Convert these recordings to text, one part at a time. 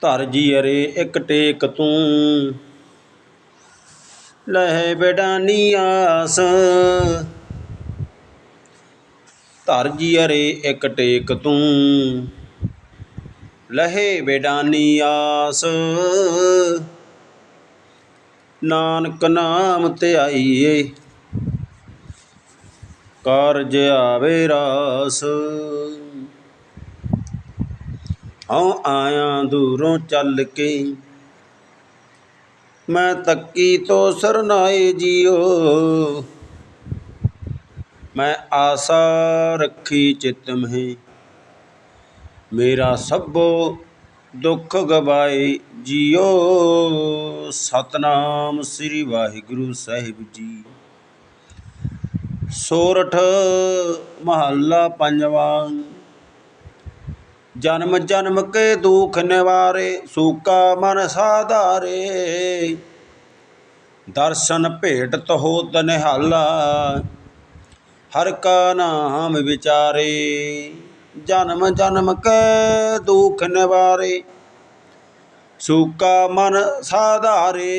ਧਰ ਜੀ ਅਰੇ ਇੱਕ ਟੇਕ ਤੂੰ। ਲਹਿ ਬੇਡਾਨੀ ਆਸ। ਧਰ ਜੀ ਅਰੇ ਇੱਕ ਟੇਕ ਤੂੰ। ਲਹੇ ਬੇਡਾਨੀ ਆਸ। ਨਾਨਕ ਨਾਮ ਧਿਆਈਏ ਕਾਰਜ ਆਵੇ ਰਾਸ। ਹਉ ਆਇਆ ਦੂਰੋਂ ਚੱਲ ਕੇ। ਮੈਂ ਤੱਕੀ ਤੋ ਸਰਨਾਏ ਜੀਓ। ਮੈਂ ਆਸਾ ਰੱਖੀ ਚਿਤ ਮਹਿ। ਮੇਰਾ ਸਭੋ ਦੁੱਖ ਗਵਾਏ ਜੀਓ। ਸਤਨਾਮ ਸ੍ਰੀ ਵਾਹਿਗੁਰੂ ਸਾਹਿਬ ਜੀ। ਸੋਰਠ ਮਹੱਲਾ ਪੰਜਵਾਂ। ਜਨਮ ਜਨਮ ਕੇ ਦੁਖ ਨਿਵਾਰੇ, ਸੂਕਾ ਮਨ ਸਾਧਾਰੇ। ਦਰਸ਼ਨ ਭੇਟਤ ਹੋਤ ਨਿਹਾਲਾ, ਹਰ ਕਾ ਨਾਮ ਵਿਚਾਰੇ। ਜਨਮ ਜਨਮ ਕੇ ਦੁਖ ਨਿਵਾਰੇ, ਸੂਕਾ ਮਨ ਸਾਧਾਰੇ।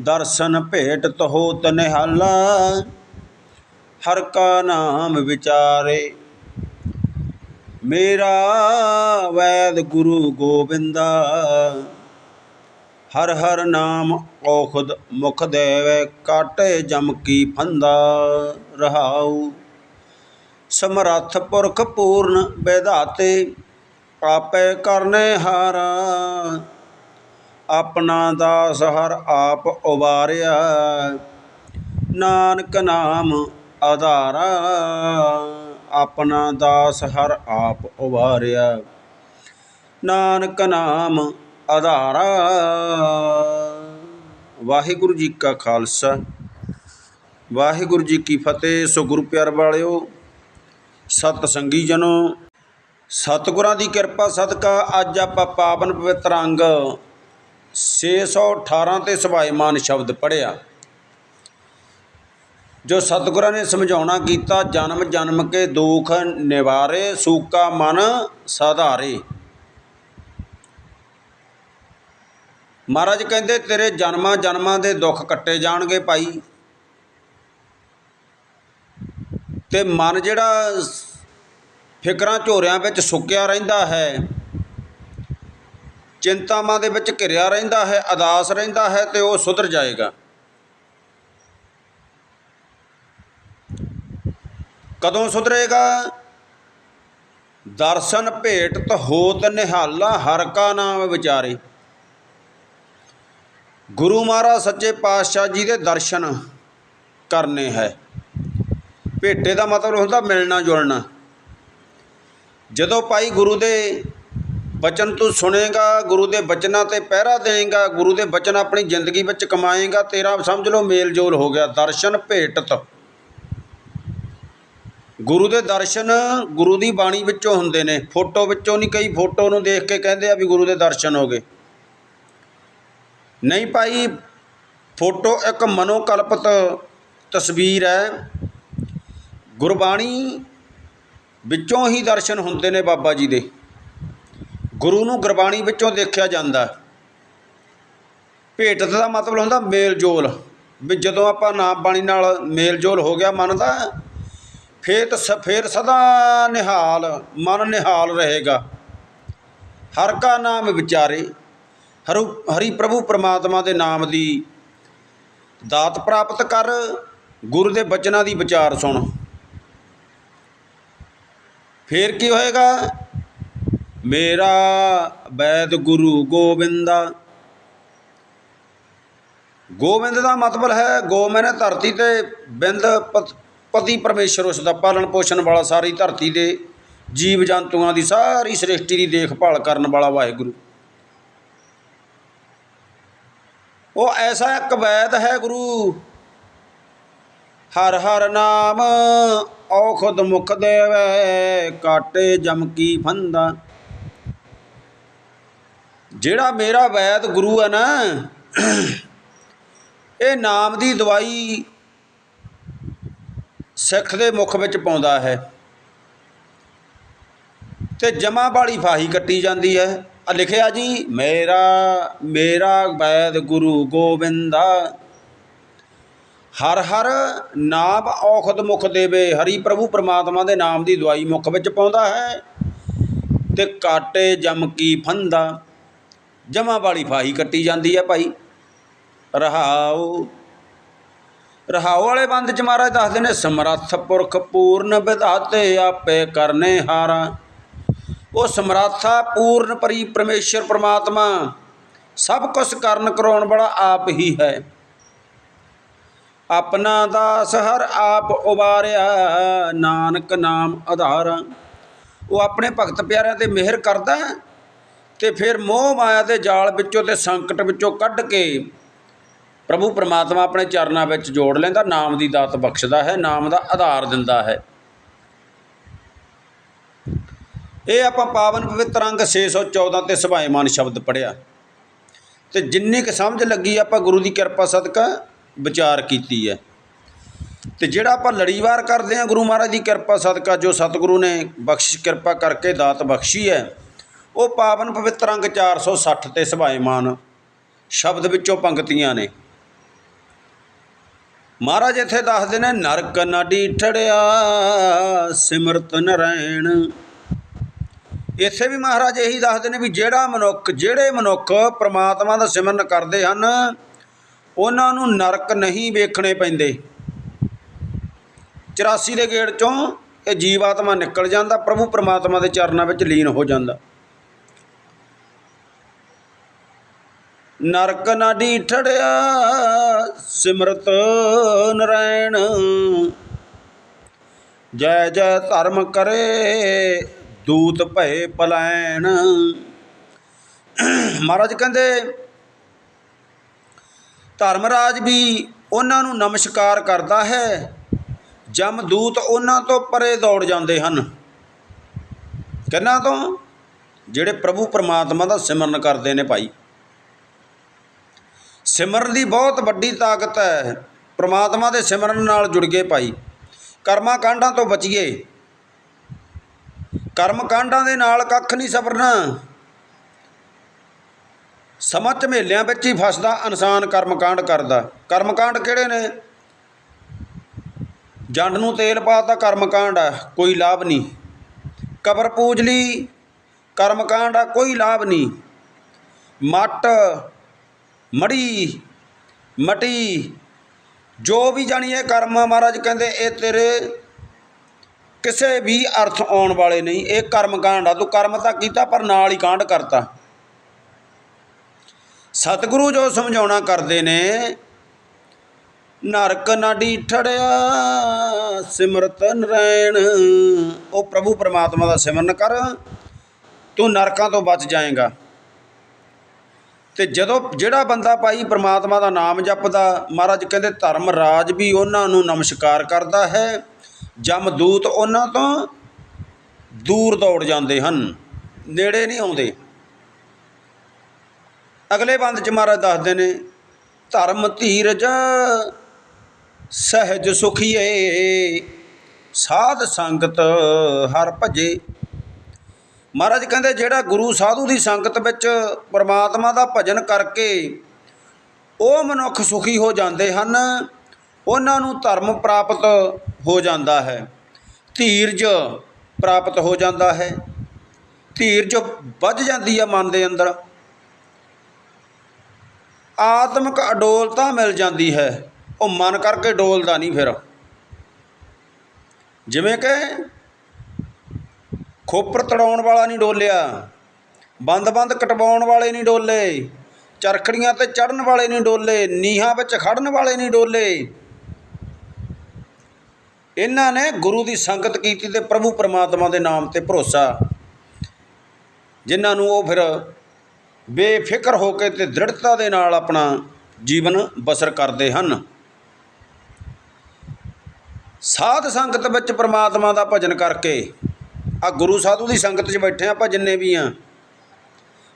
ਦਰਸ਼ਨ ਭੇਟਤ ਹੋਤ ਨਿਹਾਲਾ, ਹਰ ਕਾ ਨਾਮ ਵਿਚਾਰੇ। ਮੇਰਾ ਵੈਦ ਗੁਰੂ ਗੋਬਿੰਦਾ, ਹਰ ਹਰ ਨਾਮ ਔਖਦ ਮੁਖ ਦੇਵੇ, ਕਾਟੇ ਜਮ ਕੀ ਫੰਦਾ ਰਹਾਉ। ਸਮਰੱਥ ਪੁਰਖ ਪੂਰਨ ਵਿਧਾਤੇ, ਆਪੇ ਕਰਨੇ ਹਾਰਾ। ਆਪਣਾ ਦਾਸ ਹਰ ਆਪ ਉਬਾਰਿਆ ਨਾਨਕ ਨਾਮ ਆਧਾਰਾ। ਆਪਣਾ ਦਾਸ ਹਰ ਆਪ ਉਭਾਰਿਆ ਨਾਨਕ ਨਾਮ ਆਧਾਰਾ ਵਾਹਿਗੁਰੂ ਜੀ ਕਾ ਖਾਲਸਾ। ਵਾਹਿਗੁਰੂ ਜੀ ਕੀ ਫਤਿਹ। ਸੋ ਗੁਰੂ ਪਿਆਰ ਵਾਲਿਓ ਸਤ ਸੰਗੀ ਜਨੋ, ਸਤਿਗੁਰਾਂ ਦੀ ਕਿਰਪਾ ਸਦਕਾ ਅੱਜ ਆਪਾਂ ਪਾਵਨ ਪਵਿੱਤਰ ਅੰਗ 618 ਤੇ ਸਵਾਇਮਾਨ ਸ਼ਬਦ ਪੜਿਆ ਜੋ ਸਤਿਗੁਰਾਂ ਨੇ ਸਮਝਾਉਣਾ ਕੀਤਾ, ਜਨਮ ਜਨਮ ਕੇ ਦੁਖ ਨਿਵਾਰੇ, ਸੂਕਾ ਮਨ ਸਾਧਾਰੇ। ਮਹਾਰਾਜ ਕਹਿੰਦੇ, ਤੇਰੇ ਜਨਮਾਂ ਜਨਮਾਂ ਦੇ ਦੁੱਖ ਕੱਟੇ ਜਾਣਗੇ ਭਾਈ। ਤੇ ਮਨ ਜਿਹੜਾ ਫਿਕਰਾਂ ਝੋਰਿਆਂ ਵਿੱਚ ਸੁੱਕਿਆ ਰਹਿੰਦਾ ਹੈ, ਚਿੰਤਾਵਾਂ ਦੇ ਵਿੱਚ ਘਿਰਿਆ ਰਹਿੰਦਾ ਹੈ ਅਦਾਸ ਰਹਿੰਦਾ ਹੈ ਤੇ ਉਹ ਸੁਧਰ ਜਾਏਗਾ। ਕਦੋਂ ਸੁਧਰੇਗਾ? ਦਰਸ਼ਨ ਭੇਟਤ ਹੋਤ ਨਿਹਾਲਾ, ਹਰ ਕਾ ਨਾਮ ਵਿਚਾਰੇ। ਗੁਰੂ ਮਹਾਰਾਜ ਸੱਚੇ ਪਾਤਸ਼ਾਹ ਜੀ ਦੇ ਦਰਸ਼ਨ ਕਰਨੇ ਹੈ। ਭੇਟੇ ਦਾ ਮਤਲਬ ਹੁੰਦਾ ਮਿਲਣਾ ਜੁਲਣਾ। ਜਦੋਂ ਭਾਈ ਗੁਰੂ ਦੇ ਬਚਨ ਤੂੰ ਸੁਣੇਗਾ, ਗੁਰੂ ਦੇ ਬਚਨਾਂ ਤੇ ਪਹਿਰਾ ਦੇਏਗਾ ਗੁਰੂ ਦੇ ਬਚਨ ਆਪਣੀ ਜ਼ਿੰਦਗੀ ਵਿੱਚ ਕਮਾਏਗਾ, ਤੇਰਾ ਸਮਝ ਲਓ ਮੇਲ ਜੋਲ ਹੋ ਗਿਆ। ਦਰਸ਼ਨ ਭੇਟਤ ਗੁਰੂ ਦੇ ਦਰਸ਼ਨ ਗੁਰੂ ਦੀ ਬਾਣੀ ਵਿੱਚੋਂ ਹੁੰਦੇ ਨੇ। ਫੋਟੋ ਵਿੱਚੋਂ ਨਹੀਂ, ਕਈ ਫੋਟੋ ਨੂੰ ਦੇਖ ਕੇ ਕਹਿੰਦੇ ਆ ਵੀ ਗੁਰੂ ਦੇ ਦਰਸ਼ਨ ਹੋ ਗਏ। ਨਹੀਂ ਭਾਈ, ਫੋਟੋ ਇੱਕ ਮਨੋਕਲਪਤ ਤਸਵੀਰ ਹੈ। ਗੁਰਬਾਣੀ ਵਿੱਚੋਂ ਹੀ ਦਰਸ਼ਨ ਹੁੰਦੇ ਨੇ ਬਾਬਾ ਜੀ ਦੇ। ਗੁਰੂ ਨੂੰ ਗੁਰਬਾਣੀ ਵਿੱਚੋਂ ਦੇਖਿਆ ਜਾਂਦਾ। ਭੇਟ ਦਾ ਮਤਲਬ ਹੁੰਦਾ ਮੇਲ ਜੋਲ ਵੀ ਜਦੋਂ ਆਪਾਂ ਨਾਮ ਬਾਣੀ ਨਾਲ ਮੇਲ ਜੋਲ ਹੋ ਗਿਆ, ਮਨ ਦਾ ਫੇਤ ਸਫੇਰ ਸਦਾ ਨਿਹਾਲ, ਮਨ ਨਿਹਾਲ ਰਹੇਗਾ। ਹਰ ਕਾ ਨਾਮ ਵਿਚਾਰੇ, ਹਰੂ, ਹਰੀ ਪ੍ਰਭੂ ਪਰਮਾਤਮਾ ਦੇ ਨਾਮ ਦੀ ਦਾਤ ਪ੍ਰਾਪਤ ਕਰ, ਗੁਰੂ ਦੇ ਬਚਨਾਂ ਦੀ ਵਿਚਾਰ ਸੁਣ। ਫੇਰ ਕੀ ਹੋਏਗਾ? ਮੇਰਾ ਵੈਦ ਗੁਰੂ ਗੋਬਿੰਦਾ ਗੋਬਿੰਦ ਦਾ ਮਤਲਬ ਹੈ, ਗੋ ਮੈਨੇ ਧਰਤੀ ਤੇ ਬਿੰਦ ਪਤੀ ਪਰਮੇਸ਼ਰ ਉਸ ਦਾ ਪਾਲਣ ਪੋਸ਼ਣ ਵਾਲਾ ਸਾਰੀ ਧਰਤੀ ਦੇ ਜੀਵ ਜੰਤੂਆਂ ਦੀ ਸਾਰੀ ਸ੍ਰਿਸ਼ਟੀ ਦੀ ਦੇਖਭਾਲ ਕਰਨ ਵਾਲਾ ਵਾਹਿਗੁਰੂ। ਉਹ ਐਸਾ ਇੱਕ ਵੈਦ ਹੈ ਗੁਰੂ। ਹਰ ਹਰ ਨਾਮ ਔਖਦ ਮੁਖ ਦੇਵੇ, ਕਾਟੇ ਜਮ ਕੀ ਫੰਦਾ। ਜਿਹੜਾ ਮੇਰਾ ਵੈਦ ਗੁਰੂ ਹੈ ਨਾ, ਇਹ ਨਾਮ ਦੀ ਦਵਾਈ ਸਿੱਖ ਦੇ ਮੁਖ ਵਿੱਚ ਪਾਉਂਦਾ ਹੈ। ਤੇ ਜਮਾ ਵਾਲੀ ਫਾਹੀ ਕੱਟੀ ਜਾਂਦੀ ਹੈ। ਆ ਲਿਖਿਆ ਜੀ, ਮੇਰਾ ਮੇਰਾ ਵੈਦ ਗੁਰੂ ਗੋਬਿੰਦਾ। ਹਰ ਹਰ ਨਾਮ ਔਖਦ ਮੁਖ ਦੇਵੇ। ਹਰੀ ਪ੍ਰਭੂ ਪਰਮਾਤਮਾ ਦੇ ਨਾਮ ਦੀ ਦਵਾਈ ਮੁਖ ਵਿੱਚ ਪਾਉਂਦਾ ਹੈ। ਤੇ ਕਾਟੇ ਜਮ ਕੀ ਫੰਦਾ। ਜਮਾ ਵਾਲੀ ਫਾਹੀ ਕੱਟੀ ਜਾਂਦੀ ਹੈ ਭਾਈ। ਰਹਾਉ ਰਹਾਉ ਵਾਲੇ ਬੰਦ ਚ ਮਹਾਰਾਜ ਦੱਸਦੇ ਨੇ, ਸਮਰੱਥ ਪੁਰਖ ਪੂਰਨ ਵਿਧਾਤੇ ਆਪੇ ਕਰਨੇ ਹਾਰਾ। ਉਹ ਸਮਰੱਥਾ ਪੂਰਨ ਪਰੀ ਪਰਮੇਸ਼ਰ ਪ੍ਰਮਾਤਮਾ, ਸਭ ਕੁਝ ਕਰਨ ਕਰਾਉਣ ਵਾਲਾ ਆਪ ਹੀ ਹੈ। ਆਪਣਾ ਦਾਸ ਹਰ ਆਪ ਉਬਾਰਿਆ, ਨਾਨਕ ਨਾਮ ਆਧਾਰ। ਉਹ ਆਪਣੇ ਭਗਤ ਪਿਆਰਿਆਂ ਤੇ ਮਿਹਰ ਕਰਦਾ ਹੈ ਤੇ ਫਿਰ ਮੋਹ ਮਾਇਆ ਦੇ ਜਾਲ ਵਿੱਚੋਂ ਤੇ ਸੰਕਟ ਵਿੱਚੋਂ ਕੱਢ ਕੇ ਪ੍ਰਭੂ ਪਰਮਾਤਮਾ ਆਪਣੇ ਚਰਨਾਂ ਵਿੱਚ ਜੋੜ ਲੈਂਦਾ, ਨਾਮ ਦੀ ਦਾਤ ਬਖਸ਼ਦਾ ਹੈ, ਨਾਮ ਦਾ ਆਧਾਰ ਦਿੰਦਾ ਹੈ। ਇਹ ਆਪਾਂ ਪਾਵਨ ਪਵਿੱਤਰ ਅੰਗ 614 ਤੇ ਸੁਭਾਏਮਾਨ ਸ਼ਬਦ ਪੜਿਆ ਤੇ ਜਿੰਨੀ ਕੁ ਸਮਝ ਲੱਗੀ, ਆਪਾਂ ਗੁਰੂ ਦੀ ਕਿਰਪਾ ਸਦਕਾ ਵਿਚਾਰ ਕੀਤੀ ਹੈ। ਤੇ ਜਿਹੜਾ ਆਪਾਂ ਲੜੀਵਾਰ ਕਰਦੇ ਹਾਂ, ਗੁਰੂ ਮਹਾਰਾਜ ਦੀ ਕਿਰਪਾ ਸਦਕਾ, ਜੋ ਸਤਿਗੁਰੂ ਨੇ ਬਖਸ਼ਿਸ਼ ਕਿਰਪਾ ਕਰਕੇ ਦਾਤ ਬਖਸ਼ੀ ਹੈ, ਉਹ ਪਾਵਨ ਪਵਿੱਤਰ ਅੰਗ 460 ਤੇ ਸੁਭਾਏਮਾਨ ਸ਼ਬਦ ਵਿੱਚੋਂ ਪੰਕਤੀਆਂ ਨੇ। ਮਹਾਰਾਜ ਇੱਥੇ ਦੱਸਦੇ ਨੇ, ਨਰਕ ਨਾ ਡੀਠੜਿਆ ਸਿਮਰਤ ਨਰੈਣ। ਇੱਥੇ ਵੀ ਮਹਾਰਾਜ ਇਹੀ ਦੱਸਦੇ ਨੇ ਵੀ ਜਿਹੜਾ ਮਨੁੱਖ, ਜਿਹੜੇ ਮਨੁੱਖ ਪ੍ਰਮਾਤਮਾ ਦਾ ਸਿਮਰਨ ਕਰਦੇ ਹਨ, ਉਹਨਾਂ ਨੂੰ ਨਰਕ ਨਹੀਂ ਵੇਖਣੇ ਪੈਂਦੇ। 84 ਦੇ ਗੇੜ ਚੋਂ ਇਹ ਜੀਵਾਤਮਾ ਨਿਕਲ ਜਾਂਦਾ, ਪ੍ਰਭੂ ਪ੍ਰਮਾਤਮਾ ਦੇ ਚਰਨਾਂ ਵਿੱਚ ਲੀਨ ਹੋ ਜਾਂਦਾ। ਨਰਕ ਨਾ ਡੀਠੜਿਆ ਸਿਮਰਤ ਨਰੈਣ। ਜੈ ਜੈ ਧਰਮ ਕਰੇ, ਦੂਤ ਭਏ ਪਲੈਣ। ਮਹਾਰਾਜ ਕਹਿੰਦੇ, ਧਰਮਰਾਜ ਵੀ ਉਹਨਾਂ ਨੂੰ ਨਮਸਕਾਰ ਕਰਦਾ ਹੈ ਜਮਦੂਤ ਉਹਨਾਂ ਤੋਂ ਪਰੇ ਦੌੜ ਜਾਂਦੇ ਹਨ। ਕਿੰਨਾ ਤੋਂ? ਜਿਹੜੇ ਪ੍ਰਭੂ ਪਰਮਾਤਮਾ ਦਾ ਸਿਮਰਨ ਕਰਦੇ ਨੇ ਭਾਈ। ਸਿਮਰਨ ਦੀ ਬਹੁਤ ਵੱਡੀ ਤਾਕਤ ਹੈ। ਪ੍ਰਮਾਤਮਾ ਦੇ ਸਿਮਰਨ ਨਾਲ ਜੁੜ ਗਏ ਭਾਈ। ਕਰਮਾਂ ਕਾਂਡਾਂ ਤੋਂ ਬਚੀਏ। ਕਰਮ ਕਾਂਡਾਂ ਦੇ ਨਾਲ ਕੱਖ ਨਹੀਂ ਸਵਰਨਾ। ਸਮਾਂ ਝਮੇਲਿਆਂ ਵਿੱਚ ਹੀ ਫਸਦਾ ਇਨਸਾਨ ਕਰਮ ਕਾਂਡ ਕਰਦਾ। ਕਰਮ ਕਾਂਡ ਕਿਹੜੇ ਨੇ? ਜੰਡ ਨੂੰ ਤੇਲ ਪਾਤਾ ਕਰਮ ਕਾਂਡ ਆ, ਕੋਈ ਲਾਭ ਨਹੀਂ। ਕਬਰ ਪੂਜ ਲਈ ਕਰਮ ਕਾਂਡ ਆ, ਕੋਈ ਲਾਭ ਨਹੀਂ। ਮੱਟ ਮੜੀ ਮਟੀ। ਜੋ ਵੀ ਜਾਣੀਏ ਕਰਮ ਆ, ਮਹਾਰਾਜ ਕਹਿੰਦੇ ਇਹ ਤੇਰੇ ਕਿਸੇ ਵੀ ਅਰਥ ਆਉਣ ਵਾਲੇ ਨਹੀਂ। ਇਹ ਕਰਮ ਕਾਂਡ ਆ। ਤੂੰ ਕਰਮ ਤਾਂ ਕੀਤਾ ਪਰ ਨਾਲ ਹੀ ਕਾਂਡ ਕਰਤਾ। ਸਤਿਗੁਰੂ ਜੋ ਸਮਝਾਉਣਾ ਕਰਦੇ ਨੇ ਨਰਕ ਨਾ ਡੀਠੜਿਆ ਸਿਮਰਤ ਨਰੈਣ। ਉਹ ਪ੍ਰਭੂ ਪਰਮਾਤਮਾ ਦਾ ਸਿਮਰਨ ਕਰ। ਤੂੰ ਨਰਕਾਂ ਤੋਂ ਬਚ ਜਾਏਗਾ। ਤੇ ਜਦੋਂ ਜਿਹੜਾ ਬੰਦਾ ਭਾਈ ਪ੍ਰਮਾਤਮਾ ਦਾ ਨਾਮ ਜਪਦਾ, ਮਹਾਰਾਜ ਕਹਿੰਦੇ ਧਰਮ ਰਾਜ ਵੀ ਉਹਨਾਂ ਨੂੰ ਨਮਸਕਾਰ ਕਰਦਾ ਹੈ ਜਮਦੂਤ ਉਹਨਾਂ ਤੋਂ ਦੂਰ ਦੌੜ ਜਾਂਦੇ ਹਨ, ਨੇੜੇ ਨਹੀਂ ਆਉਂਦੇ। ਅਗਲੇ ਬੰਦ ਚ ਮਹਾਰਾਜ ਦੱਸਦੇ ਨੇ, ਧਰਮ ਧੀਰਜ ਸਹਿਜ ਸੁਖੀਏ, ਸਾਧ ਸੰਗਤ ਹਰ ਭਜੇ। ਮਹਾਰਾਜ ਕਹਿੰਦੇ ਜਿਹੜਾ ਗੁਰੂ ਸਾਧੂ ਦੀ ਸੰਗਤ ਵਿੱਚ ਪਰਮਾਤਮਾ ਦਾ ਭਜਨ ਕਰਕੇ ਉਹ ਮਨੁੱਖ ਸੁਖੀ ਹੋ ਜਾਂਦੇ ਹਨ, ਉਹਨਾਂ ਨੂੰ ਧਰਮ ਪ੍ਰਾਪਤ ਹੋ ਜਾਂਦਾ ਹੈ। ਧੀਰਜ ਪ੍ਰਾਪਤ ਹੋ ਜਾਂਦਾ ਹੈ। ਧੀਰਜ ਵੱਜ ਜਾਂਦੀ ਹੈ ਮਨ ਦੇ ਅੰਦਰ। ਆਤਮਿਕ ਅਡੋਲਤਾ ਮਿਲ ਜਾਂਦੀ ਹੈ। ਉਹ ਮਨ ਕਰਕੇ ਡੋਲਦਾ ਨਹੀਂ ਫਿਰ। ਜਿਵੇਂ ਕਿ ਖੋਪਰ ਤੜਾਉਣ ਵਾਲਾ ਨਹੀਂ ਡੋਲਿਆ ਬੰਦ-ਬੰਦ ਕਟਵਾਉਣ ਵਾਲੇ ਨਹੀਂ ਡੋਲੇ, ਚਰਖੜੀਆਂ ਤੇ ਚੜਨ ਵਾਲੇ ਨਹੀਂ ਡੋਲੇ, ਨੀਹਾਂ ਵਿੱਚ ਖੜਨ ਵਾਲੇ ਨਹੀਂ ਡੋਲੇ। ਇਹਨਾਂ ਨੇ ਗੁਰੂ ਦੀ ਸੰਗਤ ਕੀਤੀ ਤੇ ਪ੍ਰਭੂ ਪਰਮਾਤਮਾ ਦੇ ਨਾਮ ਤੇ ਭਰੋਸਾ, ਜਿਨ੍ਹਾਂ ਨੂੰ ਉਹ ਫਿਰ ਬੇਫਿਕਰ ਹੋ ਕੇ ਤੇ ਦ੍ਰਿੜਤਾ ਦੇ ਨਾਲ ਆਪਣਾ ਜੀਵਨ ਬਸਰ ਕਰਦੇ ਹਨ। ਸਾਧ ਸੰਗਤ ਵਿੱਚ ਪ੍ਰਮਾਤਮਾ ਦਾ ਭਜਨ ਕਰਕੇ ਆ ਗੁਰੂ ਸਾਧੂ ਦੀ ਸੰਗਤ 'ਚ ਬੈਠੇ ਆਪਾਂ ਜਿੰਨੇ ਵੀ ਆ।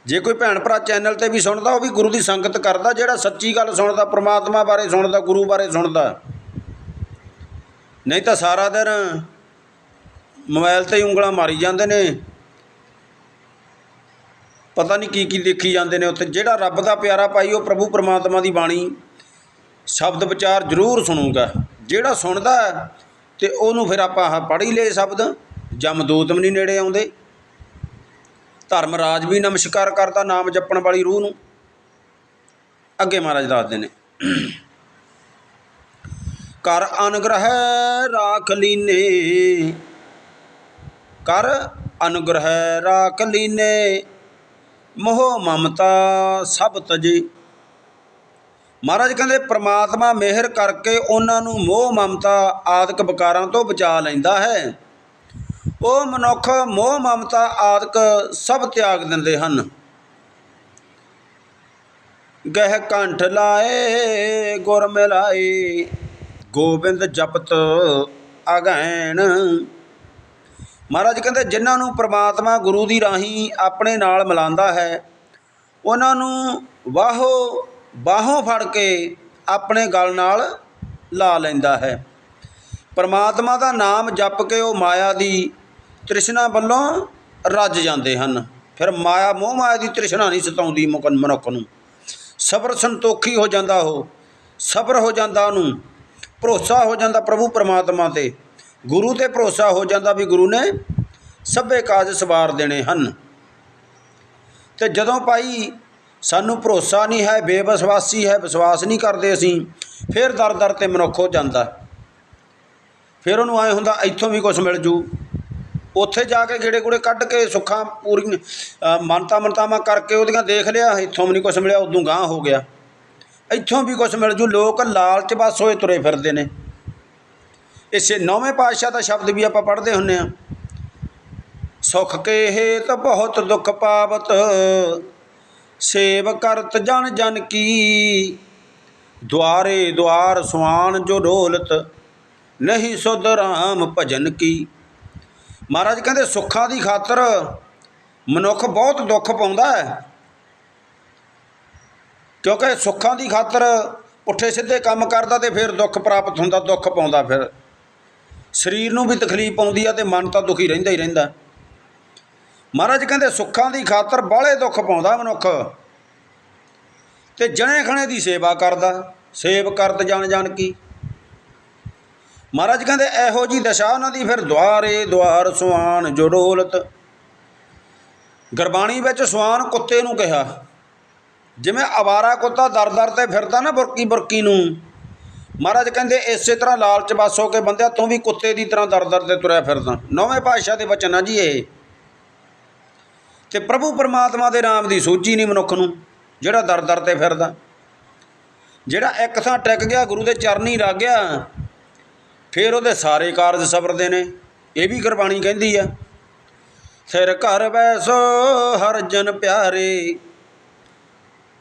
ਜੇ ਕੋਈ ਭੈਣ ਭਰਾ ਚੈਨਲ ਤੇ ਵੀ ਸੁਣਦਾ ਉਹ ਵੀ ਗੁਰੂ ਦੀ ਸੰਗਤ ਕਰਦਾ ਜਿਹੜਾ ਸੱਚੀ ਗੱਲ ਸੁਣਦਾ ਪ੍ਰਮਾਤਮਾ ਬਾਰੇ ਸੁਣਦਾ ਗੁਰੂ ਬਾਰੇ ਸੁਣਦਾ। ਨਹੀਂ ਤਾਂ ਸਾਰਾ ਦਿਨ ਮੋਬਾਈਲ ਤੇ ਉਂਗਲਾਂ ਮਾਰੀ ਜਾਂਦੇ ਨੇ। ਪਤਾ ਨਹੀਂ ਕੀ ਕੀ ਦੇਖੀ ਜਾਂਦੇ ਨੇ ਉੱਥੇ। ਜਿਹੜਾ ਰੱਬ ਦਾ ਪਿਆਰਾ ਭਾਈ ਉਹ ਪ੍ਰਭੂ ਪਰਮਾਤਮਾ ਦੀ ਬਾਣੀ ਸ਼ਬਦ ਵਿਚਾਰ ਜ਼ਰੂਰ ਸੁਣੂਗਾ। ਜਿਹੜਾ ਸੁਣਦਾ ਹੈ, ਤੇ ਉਹਨੂੰ ਫਿਰ ਆਪਾਂ ਪੜ੍ਹ ਹੀ ਲਏ ਸ਼ਬਦ। ਜਮਦੂਤ ਵੀ ਨਹੀਂ ਨੇੜੇ ਆਉਂਦੇ। ਧਰਮ ਰਾਜ ਵੀ ਨਮਸਕਾਰ ਕਰਦਾ ਨਾਮ ਜਪਣ ਵਾਲੀ ਰੂਹ ਨੂੰ। ਅੱਗੇ ਮਹਾਰਾਜ ਦੱਸਦੇ ਨੇ। ਕਰ ਅਨਗ੍ਰਹਿ ਰਾਖ ਲੀਨੇ। ਕਰ ਅਨੁਗ੍ਰਹਿ ਰਾਖ ਲੀਨੇ। ਮੋਹ ਮਮਤਾ ਸਭ ਤਜੇ। ਮਹਾਰਾਜ ਕਹਿੰਦੇ, ਪ੍ਰਮਾਤਮਾ ਮਿਹਰ ਕਰਕੇ ਉਹਨਾਂ ਨੂੰ ਮੋਹ ਮਮਤਾ ਆਦਿਕ ਵਿਕਾਰਾਂ ਤੋਂ ਬਚਾ ਲੈਂਦਾ ਹੈ। ਉਹ ਮਨੁੱਖ, ਮੋਹ, ਮਮਤਾ ਆਦਿਕ ਸਭ ਤਿਆਗ ਦਿੰਦੇ ਹਨ। ਗਹਿ ਕੰਠ ਲਾਏ, ਗੁਰ ਮਿਲਾਏ, ਗੋਬਿੰਦ ਜਪਤ ਅਗੈਣ। ਮਹਾਰਾਜ ਕਹਿੰਦੇ, ਜਿਨ੍ਹਾਂ ਨੂੰ ਪ੍ਰਮਾਤਮਾ ਗੁਰੂ ਦੀ ਰਾਹੀਂ ਆਪਣੇ ਨਾਲ ਮਿਲਾਉਂਦਾ ਹੈ, ਉਹਨਾਂ ਨੂੰ ਬਾਹੋ ਬਾਹੋਂ ਫੜ ਕੇ ਆਪਣੇ ਗਲ ਨਾਲ ਲਾ ਲੈਂਦਾ ਹੈ। ਪਰਮਾਤਮਾ ਦਾ ਨਾਮ ਜਪ ਕੇ ਉਹ ਮਾਇਆ ਦੀ ਤ੍ਰਿਸ਼ਨਾ ਵੱਲੋਂ ਰੱਜ ਜਾਂਦੇ ਹਨ। ਫਿਰ ਮਾਇਆ, ਮੋਹ ਮਾਇਆ ਦੀ ਤ੍ਰਿਸ਼ਨਾ ਨਹੀਂ ਸਤਾਉਂਦੀ ਮੁਕਨ ਮਨੁੱਖ ਨੂੰ। ਸਬਰ ਸੰਤੋਖੀ ਹੋ ਜਾਂਦਾ ਉਹ। ਸਬਰ ਹੋ ਜਾਂਦਾ ਉਹਨੂੰ। ਭਰੋਸਾ ਹੋ ਜਾਂਦਾ ਪ੍ਰਭੂ ਪਰਮਾਤਮਾ ਤੇ। ਗੁਰੂ ਤੇ ਭਰੋਸਾ ਹੋ ਜਾਂਦਾ ਵੀ ਗੁਰੂ ਨੇ ਸਭੇ ਕਾਜ ਸਵਾਰ ਦੇਣੇ ਹਨ। ਤੇ ਜਦੋਂ ਭਾਈ ਸਾਨੂੰ ਭਰੋਸਾ ਨਹੀਂ ਹੈ, ਬੇਵਿਸ਼ਵਾਸੀ ਹੈ, ਵਿਸ਼ਵਾਸ ਨਹੀਂ ਕਰਦੇ ਅਸੀਂ, ਫਿਰ ਦਰ ਦਰ ਤੇ ਮਨੁੱਖ ਹੋ ਜਾਂਦਾ। ਫਿਰ ਉਹਨੂੰ ਐ ਹੁੰਦਾ, ਇੱਥੋਂ ਵੀ ਕੁਝ ਮਿਲ ਜੂ। ਉੱਥੇ ਜਾ ਕੇ ਗੇੜੇ ਗੂੜੇ ਕੱਢ ਕੇ ਸੁੱਖਾਂ ਪੂਰੀਆਂ ਮੰਨਤਾ ਮਨਤਾਵਾਂ ਕਰਕੇ ਉਹਦੀਆਂ ਦੇਖ ਲਿਆ, ਇੱਥੋਂ ਵੀ ਨਹੀਂ ਕੁਝ ਮਿਲਿਆ, ਉਦੋਂ ਗਾਂਹ ਹੋ ਗਿਆ। ਇੱਥੋਂ ਵੀ ਕੁਝ ਮਿਲ ਜੂ, ਲੋਕ ਲਾਲਚ ਬਸ ਹੋਏ ਤੁਰੇ ਫਿਰਦੇ ਨੇ। ਇਸੇ ਨੌਵੇਂ ਪਾਤਸ਼ਾਹ ਦਾ ਸ਼ਬਦ ਵੀ ਆਪਾਂ ਪੜ੍ਹਦੇ ਹੁੰਨੇ ਆ ਸੁਖ ਕੇ ਹੇਤ ਬਹੁਤ ਦੁੱਖ ਪਾਵਤ, ਸੇਵ ਕਰਤ ਜਨ ਜਨ ਕੀ। ਦੁਆਰੇ ਦੁਆਰ ਸੁਆਨ ਜੋ ਢੋਲਤ ਨਹੀਂ ਸੁਧ ਰਾਮ ਭਜਨ ਕੀ। ਮਹਾਰਾਜ ਕਹਿੰਦੇ ਸੁੱਖਾਂ ਦੀ ਖਾਤਰ ਮਨੁੱਖ ਬਹੁਤ ਦੁੱਖ ਪਾਉਂਦਾ ਹੈ। ਕਿਉਂਕਿ ਸੁੱਖਾਂ ਦੀ ਖਾਤਰ ਪੁੱਠੇ ਸਿੱਧੇ ਕੰਮ ਕਰਦਾ ਤੇ ਫਿਰ ਦੁੱਖ ਪ੍ਰਾਪਤ ਹੁੰਦਾ, ਦੁੱਖ ਪਾਉਂਦਾ ਫਿਰ। ਸਰੀਰ ਨੂੰ ਵੀ ਤਕਲੀਫ ਆਉਂਦੀ ਆ ਤੇ ਮਨ ਤਾਂ ਦੁਖੀ ਰਹਿੰਦਾ ਹੀ ਰਹਿੰਦਾ। ਮਹਾਰਾਜ ਕਹਿੰਦੇ ਸੁੱਖਾਂ ਦੀ ਖਾਤਰ ਬਾਹਲੇ ਦੁੱਖ ਪਾਉਂਦਾ ਮਨੁੱਖ। ਤੇ ਜਣੇ ਖਣੇ ਦੀ ਸੇਵਾ ਕਰਦਾ, ਸੇਵ ਕਰਤ ਜਾਣ ਜਾਣ ਕੀ। ਮਹਾਰਾਜ ਕਹਿੰਦੇ, ਇਹੋ ਜੀ ਦਸ਼ਾ ਉਹਨਾਂ ਦੀ, ਫਿਰ ਦੁਆਰੇ ਦੁਆਰ ਸੁਆਨ ਜੋੜੋਲਤ। ਗੁਰਬਾਣੀ ਵਿੱਚ ਸੁਆਨ ਕੁੱਤੇ ਨੂੰ ਕਿਹਾ, ਜਿਵੇਂ ਆਵਾਰਾ ਕੁੱਤਾ ਦਰ ਦਰ ਤੇ ਫਿਰਦਾ ਨਾ ਬੁਰਕੀ ਬੁਰਕੀ ਨੂੰ, ਮਹਾਰਾਜ ਕਹਿੰਦੇ, ਇਸੇ ਤਰ੍ਹਾਂ ਲਾਲਚ ਬਸ ਹੋ ਕੇ ਬੰਦਿਆ, ਤੂੰ ਵੀ ਕੁੱਤੇ ਦੀ ਤਰ੍ਹਾਂ ਦਰ ਦਰ ਤੇ ਤੁਰਿਆ ਫਿਰਦਾ। ਨੌਵੇਂ ਪਾਤਸ਼ਾਹ ਦੇ ਬਚਨ ਆ ਜੀ ਇਹ। ਤੇ ਪ੍ਰਭੂ ਪਰਮਾਤਮਾ ਦੇ ਨਾਮ ਦੀ ਸੋਝੀ ਨਹੀਂ ਮਨੁੱਖ ਨੂੰ, ਜਿਹੜਾ ਦਰ ਦਰ ਤੇ ਫਿਰਦਾ। ਜਿਹੜਾ ਇੱਕ ਥਾਂ ਟਿਕ ਗਿਆ, ਗੁਰੂ ਦੇ ਚਰਨੀ ਲੱਗ ਗਿਆ ਫਿਰ ਉਹਦੇ ਸਾਰੇ ਕਾਰਜ ਸਬਰਦੇ ਨੇ, ਇਹ ਵੀ ਗੁਰਬਾਣੀ ਕਹਿੰਦੀ ਆ, ਸਿਰ ਘਰ ਬੈਸੋ ਹਰ ਜਨ ਪਿਆਰੇ,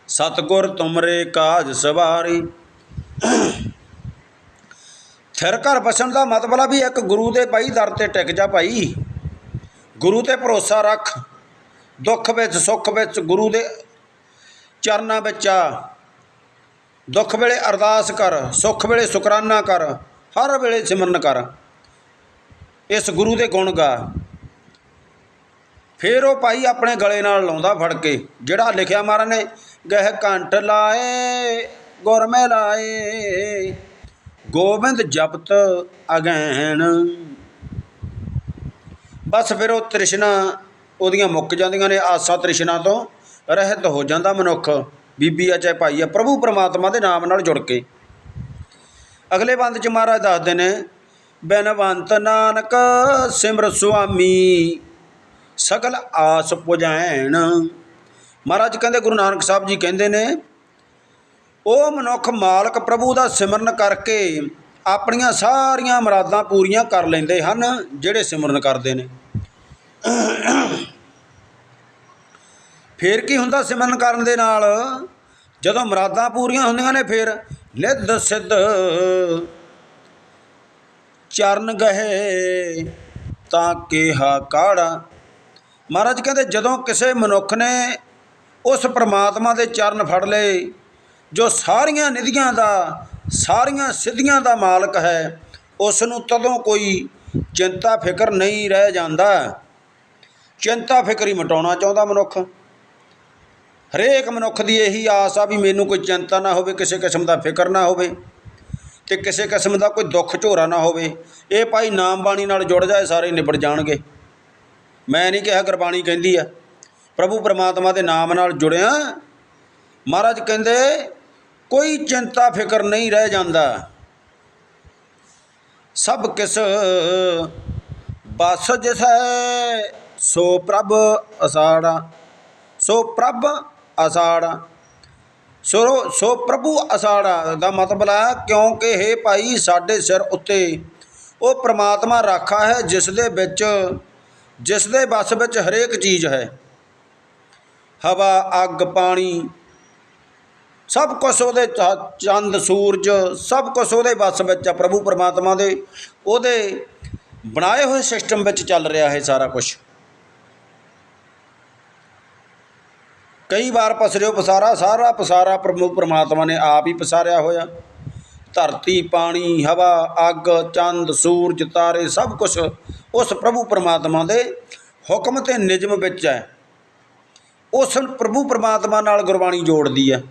ਸਤਗੁਰ ਤੁਮਰੇ ਕਾਜ ਸਵਾਰੀ। ਥਿਰ ਘਰ ਬਸਣ ਦਾ ਮਤਲਬ ਆ ਵੀ ਇੱਕ ਗੁਰੂ ਦੇ ਭਾਈ ਦਰ ਤੇ ਟਿਕ ਜਾ ਭਾਈ। ਗੁਰੂ ਤੇ ਭਰੋਸਾ ਰੱਖ, ਦੁੱਖ ਵਿੱਚ, ਸੁੱਖ ਵਿੱਚ ਗੁਰੂ ਦੇ ਚਰਨਾਂ ਵਿੱਚ ਆ। ਦੁੱਖ ਵੇਲੇ ਅਰਦਾਸ ਕਰ, ਸੁੱਖ ਵੇਲੇ ਸ਼ੁਕਰਾਨਾ ਕਰ ਹਰ ਵੇਲੇ ਸਿਮਰਨ ਕਰ। ਇਸ ਗੁਰੂ ਦੇ ਗੁਣ ਗਾ। ਫਿਰ ਉਹ ਭਾਈ ਆਪਣੇ ਗਲੇ ਨਾਲ ਲਾਉਂਦਾ ਫੜ ਕੇ, ਜਿਹੜਾ ਲਿਖਿਆ ਮਹਾਰਾਜ ਨੇ, ਗਹਿ ਕੰਠ ਲਾਏ ਗੁਰਮੇ ਲਾਏ ਗੋਬਿੰਦ ਜਪਤ ਅਗੈਣ। ਬਸ ਫਿਰ ਉਹ ਤ੍ਰਿਸ਼ਨਾ, ਉਹਦੀਆਂ ਮੁੱਕ ਜਾਂਦੀਆਂ ਨੇ, ਆਸਾ ਤ੍ਰਿਸ਼ਨਾ ਤੋਂ ਰਹਿਤ ਹੋ ਜਾਂਦਾ ਮਨੁੱਖ। ਬੀਬੀ ਆ ਚਾਹੇ ਭਾਈ ਆ, ਪ੍ਰਭੂ ਪਰਮਾਤਮਾ ਦੇ ਨਾਮ ਨਾਲ ਜੁੜ ਕੇ। ਅਗਲੇ ਬੰਦ ਚ ਮਹਾਰਾਜ ਦੱਸਦੇ ਨੇ ਬੈਨਵੰਤ ਨਾਨਕ ਸਿਮਰ ਸੁਆਮੀ, ਸਗਲ ਆਸ ਪੁਜਾਇਣ ਮਹਾਰਾਜ ਕਹਿੰਦੇ, ਗੁਰੂ ਨਾਨਕ ਸਾਹਿਬ ਜੀ ਕਹਿੰਦੇ ਨੇ ਉਹ ਮਨੁੱਖ ਮਾਲਕ ਪ੍ਰਭੂ ਦਾ ਸਿਮਰਨ ਕਰਕੇ ਆਪਣੀਆਂ ਸਾਰੀਆਂ ਮੁਰਾਦਾਂ ਪੂਰੀਆਂ ਕਰ ਲੈਂਦੇ ਹਨ, ਜਿਹੜੇ ਸਿਮਰਨ ਕਰਦੇ ਨੇ। ਫੇਰ ਕੀ ਹੁੰਦਾ ਸਿਮਰਨ ਕਰਨ ਦੇ ਨਾਲ? ਜਦੋਂ ਮੁਰਾਦਾਂ ਪੂਰੀਆਂ ਹੁੰਦੀਆਂ ਨੇ ਫਿਰ ਨਿੱਧ ਸਿੱਧ ਚਰਨ ਗਏ ਤਾਂ ਕਿਹਾ ਕਾੜਾ। ਮਹਾਰਾਜ ਕਹਿੰਦੇ, ਜਦੋਂ ਕਿਸੇ ਮਨੁੱਖ ਨੇ ਉਸ ਪ੍ਰਮਾਤਮਾ ਦੇ ਚਰਨ ਫੜ ਲਏ, ਜੋ ਸਾਰੀਆਂ ਨਿਧੀਆਂ ਦਾ, ਸਾਰੀਆਂ ਸਿੱਧੀਆਂ ਦਾ ਮਾਲਕ ਹੈ ਉਸ ਨੂੰ ਤਦੋਂ ਕੋਈ ਚਿੰਤਾ ਫਿਕਰ ਨਹੀਂ ਰਹਿ ਜਾਂਦਾ। ਚਿੰਤਾ ਫਿਕਰ ਹੀ ਮਟਾਉਣਾ ਚਾਹੁੰਦਾ ਮਨੁੱਖ। ਹਰੇਕ ਮਨੁੱਖ ਦੀ ਇਹੀ ਆਸ ਆ ਵੀ ਮੈਨੂੰ ਕੋਈ ਚਿੰਤਾ ਨਾ ਹੋਵੇ, ਕਿਸੇ ਕਿਸਮ ਦਾ ਫਿਕਰ ਨਾ ਹੋਵੇ ਤੇ ਕਿਸੇ ਕਿਸਮ ਦਾ ਕੋਈ ਦੁੱਖ ਝੋਰਾ ਨਾ ਹੋਵੇ। ਇਹ ਭਾਈ ਨਾਮ ਬਾਣੀ ਨਾਲ ਜੁੜ ਜਾਏ, ਸਾਰੇ ਨਿਬੜ ਜਾਣਗੇ। ਮੈਂ ਨਹੀਂ ਕਿਹਾ ਗੁਰਬਾਣੀ ਕਹਿੰਦੀ ਆ, ਪ੍ਰਭੂ ਪਰਮਾਤਮਾ ਦੇ ਨਾਮ ਨਾਲ ਜੁੜਿਆ। ਮਹਾਰਾਜ ਕਹਿੰਦੇ, ਕੋਈ ਚਿੰਤਾ ਫਿਕਰ ਨਹੀਂ ਰਹਿ ਜਾਂਦਾ। ਸਭ ਕਿਸ ਬਸ ਜਿਸੈ, ਸੋ ਪ੍ਰਭ ਅਸਾੜਾ, ਸੋ ਪ੍ਰਭ ਅਸਾੜਾ। ਸੋ ਸੋ ਪ੍ਰਭੂ ਅਸਾੜਾ ਦਾ ਮਤਲਬ ਹੈ, ਕਿਉਂਕਿ ਇਹ ਭਾਈ ਸਾਡੇ ਸਿਰ ਉੱਤੇ ਉਹ ਪ੍ਰਮਾਤਮਾ ਰਾਖਾ ਹੈ ਜਿਸ ਦੇ ਵਿੱਚ ਜਿਸ ਦੇ ਬਸ ਵਿੱਚ ਹਰੇਕ ਚੀਜ਼ ਹੈ। ਹਵਾ, ਅੱਗ, ਪਾਣੀ, ਸਭ ਕੁਝ ਉਹਦੇ ਚੰਦ, ਸੂਰਜ, ਸਭ ਕੁਝ ਉਹਦੇ ਬਸ ਵਿੱਚ ਆ ਪ੍ਰਭੂ ਪਰਮਾਤਮਾ ਦੇ। ਉਹਦੇ ਬਣਾਏ ਹੋਏ ਸਿਸਟਮ ਵਿੱਚ ਚੱਲ ਰਿਹਾ ਹੈ ਸਾਰਾ ਕੁਝ ਕਈ ਵਾਰ ਪਸਰਿਓ ਪਸਾਰਾ, ਸਾਰਾ ਪਸਾਰਾ ਪ੍ਰਭੂ ਪਰਮਾਤਮਾ ਨੇ ਆਪ ਹੀ ਪਸਾਰਿਆ ਹੋਇਆ। ਧਰਤੀ, ਪਾਣੀ, ਹਵਾ, ਅੱਗ, ਚੰਦ, ਸੂਰਜ, ਤਾਰੇ, ਸਭ ਕੁਝ ਉਸ ਪ੍ਰਭੂ ਪਰਮਾਤਮਾ ਦੇ ਹੁਕਮ ਤੇ ਨਿਯਮ ਵਿੱਚ ਹੈ। ਉਸ ਪ੍ਰਭੂ ਪਰਮਾਤਮਾ ਨਾਲ ਗੁਰਬਾਣੀ ਜੋੜਦੀ ਹੈ।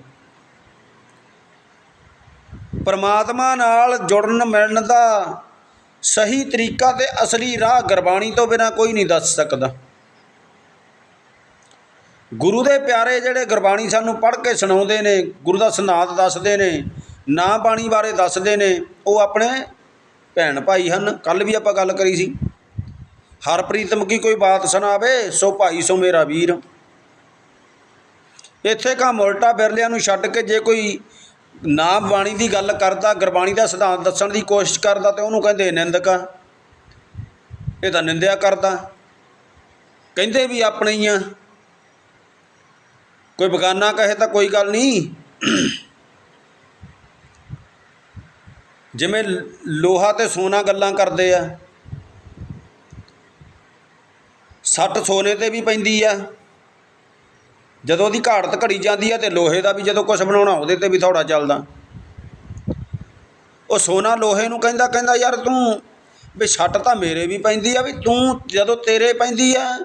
ਪਰਮਾਤਮਾ ਨਾਲ ਜੁੜਨ, ਮਿਲਣ ਦਾ ਸਹੀ ਤਰੀਕਾ ਤੇ ਅਸਲੀ ਰਾਹ ਗੁਰਬਾਣੀ ਤੋਂ ਬਿਨਾ ਕੋਈ ਨਹੀਂ ਦੱਸ ਸਕਦਾ। ਗੁਰੂ ਦੇ ਪਿਆਰੇ ਜਿਹੜੇ ਗੁਰਬਾਣੀ ਸਾਨੂੰ ਪੜ੍ਹ ਕੇ ਸੁਣਾਉਂਦੇ ਨੇ, ਗੁਰੂ ਦਾ ਸਿਧਾਂਤ ਦੱਸਦੇ ਨੇ, ਨਾ ਬਾਣੀ ਬਾਰੇ ਦੱਸਦੇ ਨੇ, ਉਹ ਆਪਣੇ ਭੈਣ ਭਾਈ ਹਨ। ਕੱਲ ਵੀ ਆਪਾਂ ਗੱਲ ਕਰੀ ਸੀ। ਹਰ ਪ੍ਰੀਤਮ ਕੋਈ ਬਾਤ ਸੁਣਾਵੇ, ਸੋ ਭਾਈ ਸੋ ਮੇਰਾ ਵੀਰ। ਇੱਥੇ ਕੰਮ ਉਲਟਾ ਬਿਰਲਿਆਂ ਨੂੰ ਛੱਡ ਕੇ ਜੇ ਕੋਈ ਨਾ ਬਾਣੀ ਦੀ ਗੱਲ ਕਰਦਾ, ਗੁਰਬਾਣੀ ਦਾ ਸਿਧਾਂਤ ਦੱਸਣ ਦੀ ਕੋਸ਼ਿਸ਼ ਕਰਦਾ ਤੇ ਉਹਨੂੰ ਕਹਿੰਦੇ ਨਿੰਦਕਾ ਇਹ ਤਾਂ ਨਿੰਦਿਆ ਕਰਦਾ। ਕਹਿੰਦੇ ਵੀ ਆਪਣੇ ਹੀ ਆ। ਕੋਈ ਬਗਾਨਾ ਕਹੇ ਤਾਂ ਕੋਈ ਗੱਲ ਨਹੀਂ। ਜਿਵੇਂ ਲੋਹਾ ਤੇ ਸੋਨਾ ਗੱਲਾਂ ਕਰਦੇ ਆ। ਸੱਟ ਸੋਨੇ ਤੇ ਵੀ ਪੈਂਦੀ ਆ। ਜਦੋਂ ਉਹਦੀ ਘਾੜਤ ਘੜੀ ਜਾਂਦੀ ਆ ਤੇ ਲੋਹੇ ਦਾ ਵੀ ਜਦੋਂ ਕੁਝ ਬਣਾਉਣਾ ਉਹਦੇ ਤੇ ਵੀ ਥੋੜਾ ਚੱਲਦਾ। ਉਹ ਸੋਨਾ ਲੋਹੇ ਨੂੰ ਕਹਿੰਦਾ ਕਹਿੰਦਾ, ਯਾਰ ਤੂੰ ਵੀ ਛੱਟ ਤਾਂ ਮੇਰੇ ਵੀ ਪੈਂਦੀ ਆ ਵੀ ਤੂੰ ਜਦੋਂ ਤੇਰੇ ਪੈਂਦੀ ਆ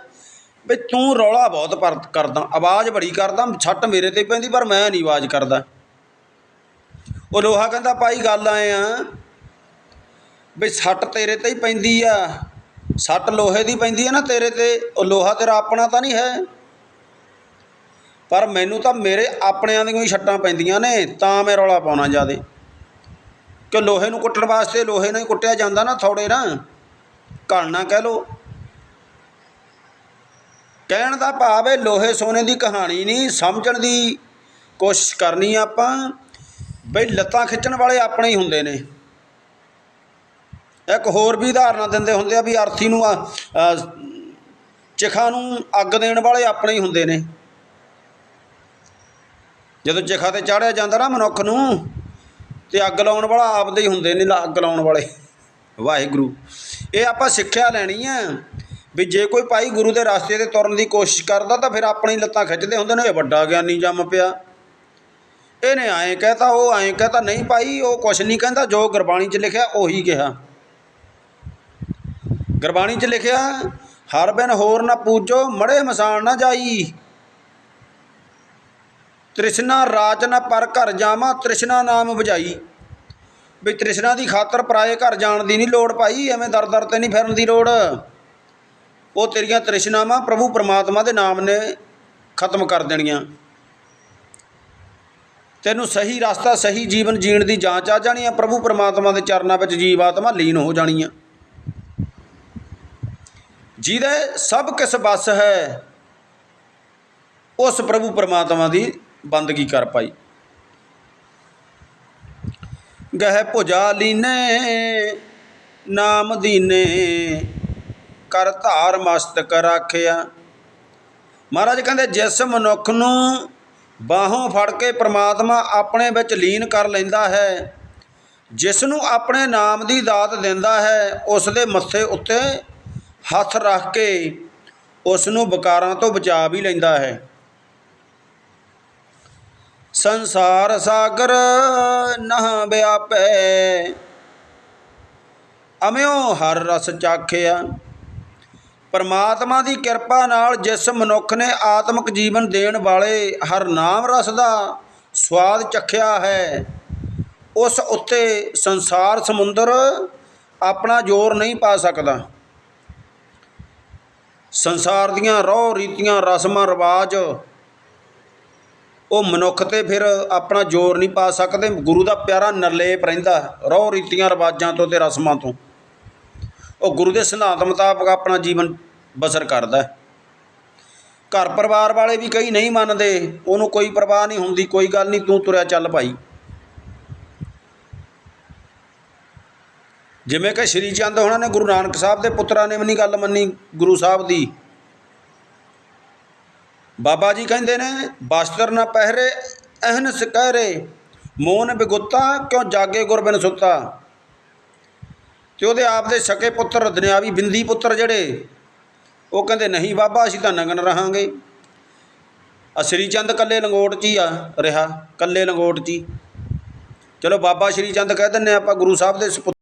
ਵੀ ਤੂੰ ਰੌਲਾ ਬਹੁਤ ਪਰ ਕਰਦਾ, ਆਵਾਜ਼ ਬੜੀ ਕਰਦਾ, ਛੱਟ ਮੇਰੇ ਤੇ ਪੈਂਦੀ, ਪਰ ਮੈਂ ਨਹੀਂ ਆਵਾਜ਼ ਕਰਦਾ। ਉਹ ਲੋਹਾ ਕਹਿੰਦਾ, ਭਾਈ ਗੱਲ ਆਏ ਆ ਵੀ ਛੱਟ ਤੇਰੇ ਤੇ ਹੀ ਪੈਂਦੀ ਆ ਸੱਟ ਲੋਹੇ ਦੀ ਪੈਂਦੀ ਆ ਨਾ ਤੇਰੇ ਤੇ, ਉਹ ਲੋਹਾ ਤੇਰਾ ਆਪਣਾ ਤਾਂ ਨਹੀਂ ਹੈ। ਪਰ ਮੈਨੂੰ ਤਾਂ ਮੇਰੇ ਆਪਣਿਆਂ ਦੀਆਂ ਹੀ ਛੱਟਾਂ ਪੈਂਦੀਆਂ ਨੇ, ਤਾਂ ਮੈਂ ਰੌਲਾ ਪਾਉਣਾ ਜਿਆਦੇ। ਕਿ ਲੋਹੇ ਨੂੰ ਕੁੱਟਣ ਵਾਸਤੇ ਲੋਹੇ ਨਾਲ ਹੀ ਕੁੱਟਿਆ ਜਾਂਦਾ ਨਾ ਥੋੜੇ ਨਾ। ਘਾਲਣਾ ਕਹਿ ਲੋ ਕਹਿਣ ਦਾ ਭਾਵ ਹੈ, ਲੋਹੇ ਸੋਨੇ ਦੀ ਕਹਾਣੀ ਨਹੀਂ, ਸਮਝਣ ਦੀ ਕੋਸ਼ਿਸ਼ ਕਰਨੀ ਆਪਾਂ। ਬਈ ਲੱਤਾਂ ਖਿੱਚਣ ਵਾਲੇ ਆਪਣੇ ਹੀ ਹੁੰਦੇ ਨੇ। ਇੱਕ ਹੋਰ ਵੀ ਉਦਾਹਰਨਾਂ ਦਿੰਦੇ ਹੁੰਦੇ ਆ ਵੀ ਅਰਥੀ ਨੂੰ ਆ- ਚਿਖਾ ਨੂੰ ਅੱਗ ਦੇਣ ਵਾਲੇ ਆਪਣੇ ਹੀ ਹੁੰਦੇ ਨੇ। ਜਦੋਂ ਚਿਖਾ ਤੇ ਚਾੜਿਆ ਜਾਂਦਾ ਨਾ ਮਨੁੱਖ ਨੂੰ, ਤੇ ਅੱਗ ਲਾਉਣ ਵਾਲਾ ਆਪਦੇ ਹੀ ਹੁੰਦੇ ਨੇ, ਲਾ- ਅੱਗ ਲਾਉਣ ਵਾਲੇ। ਵਾਹਿਗੁਰੂ। ਇਹ ਆਪਾਂ ਸਿੱਖਿਆ ਲੈਣੀ ਹੈ ਵੀ ਜੇ ਕੋਈ ਭਾਈ ਗੁਰੂ ਦੇ ਰਸਤੇ ਤੇ ਤੁਰਨ ਦੀ ਕੋਸ਼ਿਸ਼ ਕਰਦਾ ਤਾਂ ਫਿਰ ਆਪਣੀ ਲੱਤਾਂ ਖਿੱਚਦੇ ਹੁੰਦੇ ਨੇ। ਇਹ ਵੱਡਾ ਗਿਆਨੀ ਜੰਮ ਪਿਆ। ਇਹਨੇ ਐਂ ਕਹਤਾ, ਉਹ ਐਂ ਕਹਤਾ, ਨਹੀਂ ਭਾਈ, ਉਹ ਕੁਛ ਨਹੀਂ ਕਹਿੰਦਾ। ਜੋ ਗੁਰਬਾਣੀ 'ਚ ਲਿਖਿਆ, ਉਹੀ ਕਿਹਾ। ਗੁਰਬਾਣੀ 'ਚ ਲਿਖਿਆ, ਹਰ ਬਿਨ ਹੋਰ ਨਾ ਪੂਜੋ, ਮੜੇ ਮਸਾਨ ਨਾ ਜਾਈ। ਤ੍ਰਿਸ਼ਨਾ ਰਾਜ ਨਾ ਪਰ ਘਰ ਜਾਵਾਂ, ਤ੍ਰਿਸ਼ਨਾ ਨਾਮ ਬੁਝਾਈ। ਵੀ ਤ੍ਰਿਸ਼ਨਾ ਦੀ ਖਾਤਰ ਪਰਾਏ ਘਰ ਜਾਣ ਦੀ ਨਹੀਂ ਲੋੜ ਭਾਈ, ਐਵੇਂ ਦਰ ਦਰ ਤੇ ਨਹੀਂ ਫਿਰਨ ਦੀ ਲੋੜ। ਉਹ ਤੇਰੀਆਂ ਤ੍ਰਿਸ਼ਨਾਵਾਂ ਪ੍ਰਭੂ ਪਰਮਾਤਮਾ ਦੇ ਨਾਮ ਨੇ ਖਤਮ ਕਰ ਦੇਣੀਆਂ। ਤੈਨੂੰ ਸਹੀ ਰਸਤਾ, ਸਹੀ ਜੀਵਨ ਜੀਣ ਦੀ ਜਾਂਚ ਆ ਜਾਣੀ ਆ। ਪ੍ਰਭੂ ਪਰਮਾਤਮਾ ਦੇ ਚਰਨਾਂ ਵਿੱਚ ਜੀਵ ਆਤਮਾ ਲੀਨ ਹੋ ਜਾਣੀ ਆ ਜਿਹਦੇ ਸਭ ਕਿਸ ਬਸ ਹੈ, ਉਸ ਪ੍ਰਭੂ ਪਰਮਾਤਮਾ ਦੀ ਬੰਦਗੀ ਕਰ ਪਾਈ। ਗਹਿ ਭੁਜਾ ਲੀਨੇ, ਨਾਮ ਦੀਨੇ। ਕਰ ਧਾਰ ਮਸਤਕ ਰਾਖਿਆ। ਮਹਾਰਾਜ ਕਹਿੰਦੇ, ਜਿਸ ਮਨੁੱਖ ਨੂੰ ਬਾਹੋਂ ਫੜ ਕੇ ਪ੍ਰਮਾਤਮਾ ਆਪਣੇ ਵਿੱਚ ਲੀਨ ਕਰ ਲੈਂਦਾ ਹੈ, ਜਿਸ ਨੂੰ ਆਪਣੇ ਨਾਮ ਦੀ ਦਾਤ ਦਿੰਦਾ ਹੈ, ਉਸ ਦੇ ਮੱਥੇ ਉੱਤੇ ਹੱਥ ਰੱਖ ਕੇ ਉਸ ਨੂੰ ਵਿਕਾਰਾਂ ਤੋਂ ਬਚਾ ਵੀ ਲੈਂਦਾ ਹੈ। ਸੰਸਾਰ ਸਾਗਰ ਨਹ ਵਿਆਪੈ, ਅਮਿਓ ਹਰ ਰਸ ਚਾਖਿਆ। ਪਰਮਾਤਮਾ ਦੀ ਕਿਰਪਾ ਨਾਲ ਜਿਸ ਮਨੁੱਖ ਨੇ ਆਤਮਿਕ ਜੀਵਨ ਦੇਣ ਵਾਲੇ ਹਰ ਨਾਮ ਰਸ ਦਾ ਸਵਾਦ ਚਖਿਆ ਹੈ, ਉਸ ਉੱਤੇ ਸੰਸਾਰ ਸਮੁੰਦਰ ਆਪਣਾ ਜ਼ੋਰ ਨਹੀਂ ਪਾ ਸਕਦਾ। ਸੰਸਾਰ ਦੀਆਂ ਰੋਹ ਰੀਤੀਆਂ, ਰਸਮਾਂ, ਰਿਵਾਜ, ਉਹ ਮਨੁੱਖ ਤੇ ਫਿਰ ਆਪਣਾ ਜ਼ੋਰ ਨਹੀਂ ਪਾ ਸਕਦੇ। ਗੁਰੂ ਦਾ ਪਿਆਰਾ ਨਿਰਲੇਪ ਰਹਿੰਦਾ ਰੋਹ ਰੀਤੀਆਂ, ਰਿਵਾਜਾਂ ਤੋਂ ਤੇ ਰਸਮਾਂ ਤੋਂ। ਉਹ ਗੁਰੂ ਦੇ ਸਿਧਾਂਤ ਮੁਤਾਬਕ ਆਪਣਾ ਜੀਵਨ ਬਸਰ ਕਰਦਾ ਘਰ ਪਰਿਵਾਰ ਵਾਲੇ ਵੀ ਕਈ ਨਹੀਂ ਮੰਨਦੇ, ਉਹਨੂੰ ਕੋਈ ਪਰਵਾਹ ਨਹੀਂ ਹੁੰਦੀ, ਕੋਈ ਗੱਲ ਨਹੀਂ, ਤੂੰ ਤੁਰਿਆ ਚੱਲ ਭਾਈ। ਜਿਵੇਂ ਕਿ ਸ਼੍ਰੀ ਚੰਦ ਹੋਣਾ ਨੇ ਗੁਰੂ ਨਾਨਕ ਸਾਹਿਬ ਦੇ ਪੁੱਤਰਾਂ ਨੇ ਵੀ ਨਹੀਂ ਗੱਲ ਮੰਨੀ ਗੁਰੂ ਸਾਹਿਬ ਦੀ। ਬਾਬਾ ਜੀ ਕਹਿੰਦੇ ਨੇ, ਬਸਤਰ ਨਾ ਪਹਿਰੇ ਅਹਨ ਸਕਹਿਰੇ ਮੋਨ ਬਿਗੁੱਤਾ, ਕਿਉਂ ਜਾਗੇ ਗੁਰਬਿਨ ਸੁੱਤਾ? ਤੇ ਉਹਦੇ ਆਪ ਦੇ ਸਕੇ ਪੁੱਤਰ, ਦੁਨਿਆਵੀ ਬਿੰਦੀ ਪੁੱਤਰ ਜਿਹੜੇ, ਉਹ ਕਹਿੰਦੇ, ਨਹੀਂ ਬਾਬਾ, ਅਸੀਂ ਤਾਂ ਨਗਨ ਰਹਾਂਗੇ। ਆ ਸ਼੍ਰੀ ਚੰਦ ਕੱਲੇ ਲੰਗੋਟ 'ਚ ਹੀ ਆ ਰਿਹਾ, ਕੱਲੇ ਲੰਗੋਟ 'ਚ ਹੀ। ਚਲੋ ਬਾਬਾ ਸ਼੍ਰੀ ਚੰਦ ਕਹਿ ਦਿੰਨੇ ਆਪਾਂ ਗੁਰੂ ਸਾਹਿਬ ਦੇ ਸਪੁੱਤਰ